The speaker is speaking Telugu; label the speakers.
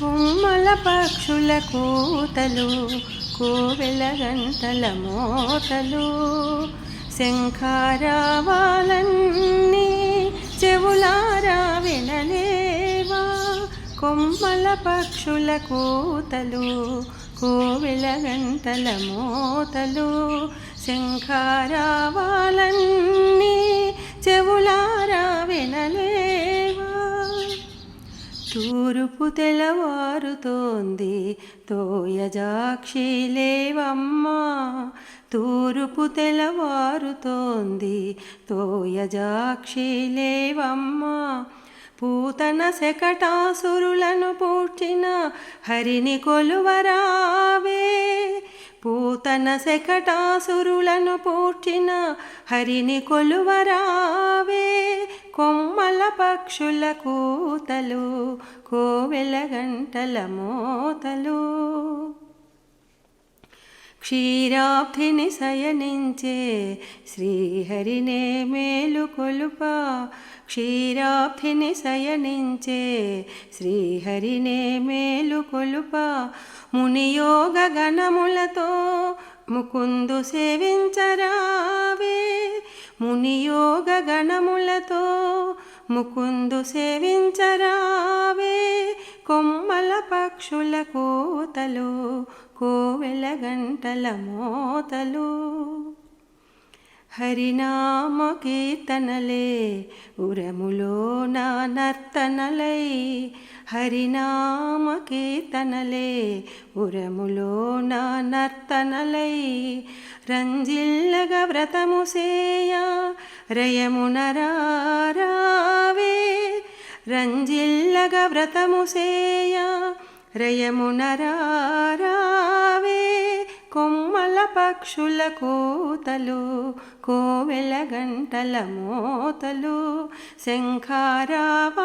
Speaker 1: కొమ్మల పక్షుల కూతలు కోవెల గంటల మోతలు. శంఖారావాలన్నీ చెవులారా వినలేవా? కొమ్మల పక్షుల కూతలు కోవెల గంటల మోతలు. శంఖారావాలన్నీ చెవులారా వినలే తూరుపు తెల్లవారుతోంది. తోయజాక్షి లేవమ్మా తూరుపు తెల్లవారుతోంది. తోయజాక్షి లేవమ్మా పూతన శకటాసురులను పూడ్చిన హరిని కొలువరావే. పూతన శకటాసురులను పూడ్చిన హరిని కొలువరావే. కొమ్మల పక్షుల కూతలు కోవెల గంటల మోతలు. క్షీరాబ్ధిని శయనించే శ్రీహరినే మేలు కొలుప. క్షీరాబ్ధిని శయనించే శ్రీహరినే మేలు కొలుప. మునియోగ గణములతో ముకుందు సేవించరావే. మునియోగ గణములతో ముకుందు సేవించరావే. కొమ్మల పక్షుల కోతలు కోవెల గంటల మోతలు. హరినామ కీర్తనలే ఉరములో నా నర్తనలై హరినామ కీర్తనలే ఉరములో నా నర్తనలై. రంజిల్లగ వ్రతము సేయ రయమునరారావే రంజిల్లగ వ్రతము సేయ రయమునరారావే కొమ్మల పక్షుల కూతలు కోవెల గంటల మోతలు శంఖారావాలన్నీ